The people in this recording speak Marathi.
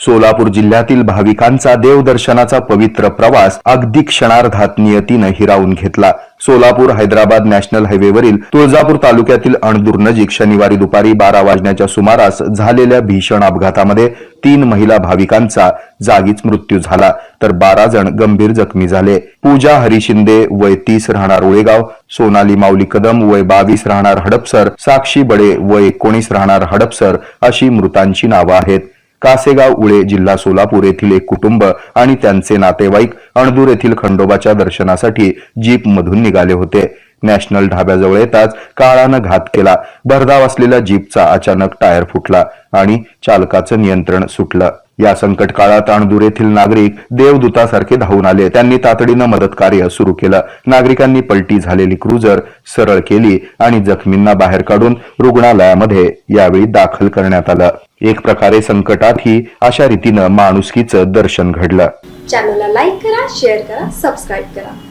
सोलापूर जिल्ह्यातील भाविकांचा देवदर्शनाचा पवित्र प्रवास अगदी क्षणार्धात नियतीनं हिरावून घेतला. सोलापूर हैदराबाद नॅशनल हायवेवरील तुळजापूर तालुक्यातील अणदूर नजीक शनिवारी दुपारी बारा वाजण्याच्या सुमारास झालेल्या भीषण अपघातामध्ये तीन महिला भाविकांचा जागीच मृत्यू झाला. तर बारा जण गंभीर जखमी झाले. पूजा हरी शिंदे वय तीस राहणार उळेगाव सोनाली माऊली कदम वय बावीस राहणार हडपसर साक्षी बडे वय एकोणीस राहणार हडपसर अशी मृतांची नावं आहेत. कासेगाव उळे जिल्हा सोलापूर येथील एक कुटुंब आणि त्यांचे नातेवाईक अणदूर येथील खंडोबाच्या दर्शनासाठी जीप मधून निघाले होते. नॅशनल ढाब्याजवळ येताच काळानं घात केला. भरधाव असलेल्या जीपचा अचानक टायर फुटला आणि चालकाचं नियंत्रण सुटलं. या संकट काळात अणदूर येथील नागरिक देवदूतासारखे धावून आले. त्यांनी तातडीनं मदत कार्य सुरू केलं. नागरिकांनी पलटी झालेली क्रुझर सरळ केली आणि जखमींना बाहेर काढून रुग्णालयामध्ये यावेळी दाखल करण्यात आलं. एक प्रकारे संकटातही अशा रीतीनं माणुसकीचं दर्शन घडलं. चॅनलला लाईक करा शेअर करा सबस्क्राईब करा.